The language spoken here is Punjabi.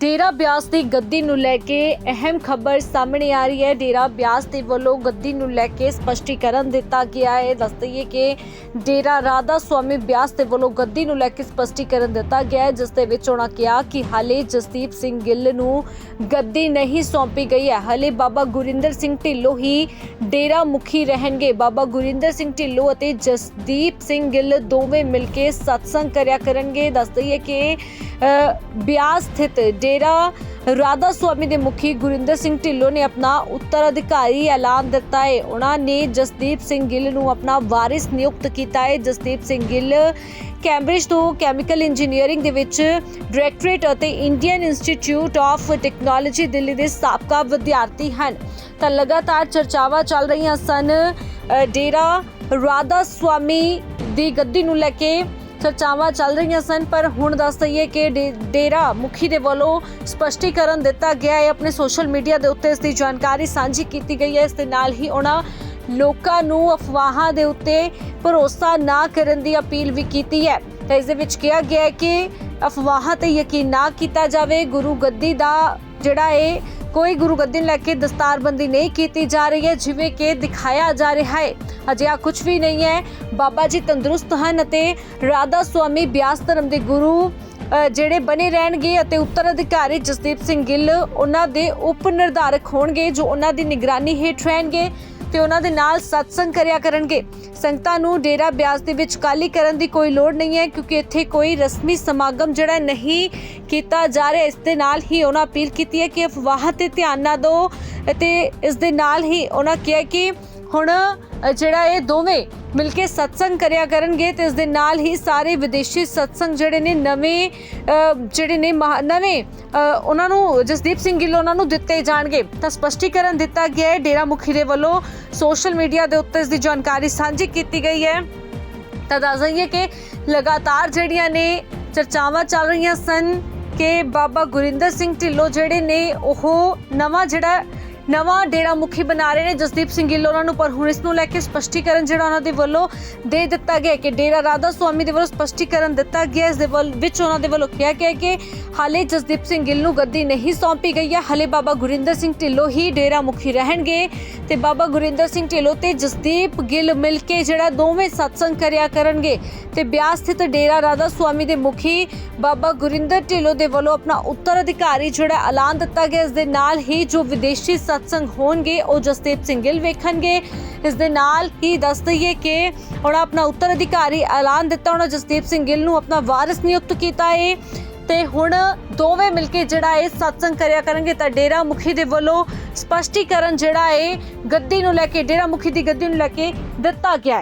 ਡੇਰਾ ਬਿਆਸ ਦੀ ਗੱਦੀ ਨੂੰ ਲੈ ਕੇ ਅਹਿਮ ਖਬਰ ਸਾਹਮਣੇ ਆ ਰਹੀ ਹੈ। ਡੇਰਾ ਬਿਆਸ ਦੇ ਵੱਲੋਂ ਗੱਦੀ ਨੂੰ ਲੈ ਕੇ ਸਪਸ਼ਟੀਕਰਨ ਦਿੱਤਾ ਗਿਆ ਹੈ। ਦੱਸ ਦਈਏ ਕਿ ਡੇਰਾ ਰਾਧਾ ਸੁਆਮੀ ਬਿਆਸ ਦੇ ਵੱਲੋਂ ਗੱਦੀ ਨੂੰ ਲੈ ਕੇ ਸਪਸ਼ਟੀਕਰਨ ਦਿੱਤਾ ਗਿਆ ਹੈ, ਜਿਸ ਦੇ ਵਿੱਚ ਉਹਨਾਂ ਕਿਹਾ ਕਿ ਹਾਲੇ ਜਸਦੀਪ ਸਿੰਘ ਗਿੱਲ ਨੂੰ ਗੱਦੀ ਨਹੀਂ ਸੌਂਪੀ ਗਈ ਹੈ। ਹਾਲੇ ਬਾਬਾ ਗੁਰਿੰਦਰ ਸਿੰਘ ਢਿੱਲੋਂ ਹੀ ਡੇਰਾ ਮੁਖੀ ਰਹਿਣਗੇ। ਬਾਬਾ ਗੁਰਿੰਦਰ ਸਿੰਘ ਢਿੱਲੋਂ ਅਤੇ ਜਸਦੀਪ ਸਿੰਘ ਗਿੱਲ ਦੋਵੇਂ ਮਿਲ ਕੇ ਸਤਸੰਗ ਕਰਿਆ ਕਰਨਗੇ। ਦੱਸ ਦਈਏ ਕਿ ਬਿਆਸ ਸਥਿਤ ਡੇਰਾ ਰਾਧਾ ਸੁਆਮੀ ਦੇ ਮੁਖੀ ਗੁਰਿੰਦਰ ਸਿੰਘ ਢਿੱਲੋਂ ਨੇ ਆਪਣਾ ਉੱਤਰਾਧਿਕਾਰੀ ਐਲਾਨ ਦਿੱਤਾ ਹੈ। ਉਹਨਾਂ ਨੇ ਜਸਦੀਪ ਸਿੰਘ ਗਿੱਲ ਨੂੰ ਆਪਣਾ ਵਾਰਿਸ ਨਿਯੁਕਤ ਕੀਤਾ ਹੈ। ਜਸਦੀਪ ਸਿੰਘ ਗਿੱਲ ਕੈਂਬਰਿਜ ਤੋਂ ਕੈਮੀਕਲ ਇੰਜੀਨੀਅਰਿੰਗ ਦੇ ਵਿੱਚ ਡਾਇਰੈਕਟੋਰੇਟ ਅਤੇ Indian Institute of Technology Delhi ਦੇ ਸਾਬਕਾ ਵਿਦਿਆਰਥੀ ਹਨ। ਤਾਂ ਲਗਾਤਾਰ ਚਰਚਾਵਾਂ ਚੱਲ ਰਹੀਆਂ ਸਨ। ਡੇਰਾ ਰਾਧਾ ਸੁਆਮੀ ਦੀ ਗੱਦੀ ਨੂੰ ਲੈ ਕੇ ਚਰਚਾਵਾਂ ਚੱਲ ਰਹੀਆਂ ਸਨ, ਪਰ ਹੁਣ ਦੱਸ ਦਈਏ ਕਿ ਡੇ- ਡੇਰਾ ਮੁਖੀ ਦੇ ਵੱਲੋਂ ਸਪਸ਼ਟੀਕਰਨ ਦਿੱਤਾ ਗਿਆ ਹੈ। ਆਪਣੇ ਸੋਸ਼ਲ ਮੀਡੀਆ ਦੇ ਉੱਤੇ ਇਸ ਦੀ ਜਾਣਕਾਰੀ ਸਾਂਝੀ ਕੀਤੀ ਗਈ ਹੈ। ਇਸ ਦੇ ਨਾਲ ਹੀ ਉਹਨਾਂ ਲੋਕਾਂ ਨੂੰ ਅਫਵਾਹਾਂ ਦੇ ਉੱਤੇ ਭਰੋਸਾ ਨਾ ਕਰਨ ਦੀ ਅਪੀਲ ਵੀ ਕੀਤੀ ਹੈ। ਤਾਂ ਇਸ ਦੇ ਵਿੱਚ ਕਿਹਾ ਗਿਆ ਹੈ ਕਿ ਅਫਵਾਹਾਂ ਤੇ ਯਕੀਨ ਨਾ ਕੀਤਾ ਜਾਵੇ। ਗੁਰੂ ਗੱਦੀ ਦਾ ਜਿਹੜਾ ਹੈ ਕੋਈ ਗੁਰੂ ਗੱਦੀ ਲੈ ਕੇ ਦਸਤਾਰਬੰਦੀ ਨਹੀਂ ਕੀਤੀ ਜਾ ਰਹੀ ਹੈ, ਜਿਵੇਂ ਕਿ ਦਿਖਾਇਆ ਜਾ ਰਿਹਾ ਹੈ। ਅਜਿਹਾ ਕੁਝ ਵੀ ਨਹੀਂ ਹੈ। ਬਾਬਾ ਜੀ ਤੰਦਰੁਸਤ ਹਨ ਅਤੇ ਰਾਧਾ ਸੁਆਮੀ ਬਿਆਸ ਧਰਮ ਦੇ ਗੁਰੂ ਜਿਹੜੇ ਬਣੇ ਰਹਿਣਗੇ ਅਤੇ ਉੱਤਰ ਅਧਿਕਾਰੀ ਜਸਦੀਪ ਸਿੰਘ ਗਿੱਲ, ਉਹਨਾਂ ਦੇ ਉਪ ਨਿਰਧਾਰਕ ਹੋਣਗੇ, ਜੋ ਉਹਨਾਂ ਦੀ ਨਿਗਰਾਨੀ ਹੇਠ ਰਹਿਣਗੇ। ਤੇ ਉਹਨਾਂ ਦੇ ਨਾਲ ਸਤਸੰਗ ਕਰਿਆ ਕਰਨਗੇ। ਸੰਗਤਾਂ ਨੂੰ ਡੇਰਾ ਬਿਆਸ ਦੇ ਵਿੱਚ ਕਾਲੀ ਕਰਨ ਦੀ ਕੋਈ ਲੋੜ ਨਹੀਂ ਹੈ, ਕਿਉਂਕਿ ਇੱਥੇ ਕੋਈ ਰਸਮੀ ਸਮਾਗਮ ਜਿਹੜਾ ਨਹੀਂ ਕੀਤਾ ਜਾ ਰਿਹਾ। ਇਸ ਦੇ ਨਾਲ ਹੀ ਉਹਨਾਂ ਅਪੀਲ ਕੀਤੀ ਹੈ ਕਿ ਅਫਵਾਹ ਤੇ ਧਿਆਨ ਨਾ ਦਿਓ ਅਤੇ ਇਸ ਦੇ ਨਾਲ ਹੀ ਉਹਨਾਂ ਕਿਹਾ ਕਿ ਹੁਣ ਜਿਹੜਾ ਇਹ ਦੋਵੇਂ ਮਿਲ ਕੇ ਸਤਸੰਗ ਕਰਿਆ ਕਰਨਗੇ ਤੇ ਇਸ ਦੇ ਨਾਲ ਹੀ ਸਾਰੇ ਵਿਦੇਸ਼ੀ ਸਤਸੰਗ ਜਿਹੜੇ ਨੇ ਨਵੇਂ ਜਿਹੜੇ ਨੇ ਮਹਾ- ਨਵੇਂ ਉਹਨਾਂ ਨੂੰ ਜਸਦੀਪ ਸਿੰਘ ਗਿੱਲ ਉਹਨਾਂ ਨੂੰ ਦਿੱਤੇ ਜਾਣਗੇ। ਤਾਂ ਸਪਸ਼ਟੀਕਰਨ ਦਿੱਤਾ ਗਿਆ ਹੈ ਡੇਰਾ ਮੁਖੀ ਦੇ ਵੱਲੋਂ। ਸੋਸ਼ਲ ਮੀਡੀਆ ਦੇ ਉੱਤੇ ਇਸ ਦੀ ਜਾਣਕਾਰੀ ਸਾਂਝੀ ਕੀਤੀ ਗਈ ਹੈ। ਤਾਂ ਦੱਸ ਦਈਏ ਕਿ ਲਗਾਤਾਰ ਜਿਹੜੀਆਂ ਨੇ ਚਰਚਾਵਾਂ ਚੱਲ ਰਹੀਆਂ ਸਨ ਕਿ ਬਾਬਾ ਗੁਰਿੰਦਰ ਸਿੰਘ ਢਿੱਲੋਂ ਜਿਹੜੇ ਨੇ ਉਹ ਨਵਾਂ ਜਿਹੜਾ ਨਵਾਂ ਡੇਰਾ ਮੁਖੀ ਬਣਾ ਰਹੇ ਨੇ ਜਸਦੀਪ ਸਿੰਘ ਗਿੱਲ ਉਹਨਾਂ ਨੂੰ, ਪਰ ਹੁਣ ਇਸ ਨੂੰ ਲੈ ਕੇ ਸਪਸ਼ਟੀਕਰਨ ਜਿਹੜਾ ਉਹਨਾਂ ਦੇ ਵੱਲੋਂ ਦੇ ਦਿੱਤਾ ਗਿਆ ਕਿ ਡੇਰਾ ਰਾਧਾ ਸੁਆਮੀ ਦੇ ਵੱਲੋਂ ਸਪਸ਼ਟੀਕਰਨ ਦਿੱਤਾ ਗਿਆ। ਇਸ ਦੇ ਵੱਲ ਵਿੱਚ ਉਹਨਾਂ ਦੇ ਵੱਲੋਂ ਕਿਹਾ ਗਿਆ ਕਿ ਹਾਲੇ ਜਸਦੀਪ ਸਿੰਘ ਗਿੱਲ ਨੂੰ ਗੱਦੀ ਨਹੀਂ ਸੌਂਪੀ ਗਈ ਹੈ। ਹਾਲੇ ਬਾਬਾ ਗੁਰਿੰਦਰ ਸਿੰਘ ਢਿੱਲੋਂ ਹੀ ਡੇਰਾ ਮੁਖੀ ਰਹਿਣਗੇ ਤੇ ਬਾਬਾ ਗੁਰਿੰਦਰ ਸਿੰਘ ਢਿੱਲੋਂ ਤੇ ਜਸਦੀਪ ਗਿੱਲ ਮਿਲ ਕੇ ਜਿਹੜਾ ਦੋਵੇਂ ਸਤਸੰਗ ਕਰਿਆ ਕਰਨਗੇ ਤੇ ਬਿਆਸ ਸਥਿਤ ਡੇਰਾ ਰਾਧਾ ਸੁਆਮੀ ਦੇ ਮੁਖੀ ਬਾਬਾ ਗੁਰਿੰਦਰ ਢਿੱਲੋਂ ਦੇ ਵੱਲੋਂ ਆਪਣਾ ਉੱਤਰ ਅਧਿਕਾਰੀ ਜਿਹੜਾ ਐਲਾਨ ਦਿੱਤਾ ਗਿਆ। ਇਸ ਦੇ ਨਾਲ ਹੀ ਜੋ ਵਿਦੇਸ਼ੀ ਸਤਸੰਗ ਹੋਣਗੇ, ਉਹ ਜਸਦੀਪ ਸਿੰਘ ਗਿੱਲ ਵੇਖਣਗੇ। ਇਸ ਦੇ ਨਾਲ ਹੀ ਦੱਸ ਦਈਏ ਕਿ ਉਹਨਾਂ ਆਪਣਾ ਉੱਤਰ ਅਧਿਕਾਰੀ ਐਲਾਨ ਦਿੱਤਾ ਉਹਨਾਂ ਜਸਦੀਪ ਸਿੰਘ ਗਿੱਲ ਨੂੰ ਆਪਣਾ ਵਾਰਿਸ ਨਿਯੁਕਤ ਕੀਤਾ ਹੈ ਤੇ ਹੁਣ ਦੋਵੇਂ ਮਿਲ ਕੇ ਜਿਹੜਾ ਇਹ ਸਤਸੰਗ ਕਰਿਆ ਕਰਨਗੇ ਤਾਂ ਡੇਰਾ ਮੁਖੀ ਦੇ ਵੱਲੋਂ ਸਪਸ਼ਟੀਕਰਨ ਜਿਹੜਾ ਹੈ ਗੱਦੀ ਨੂੰ ਲੈ ਕੇ ਡੇਰਾ ਮੁਖੀ ਦੀ ਗੱਦੀ ਨੂੰ ਲੈ ਕੇ ਦਿੱਤਾ ਗਿਆ ਹੈ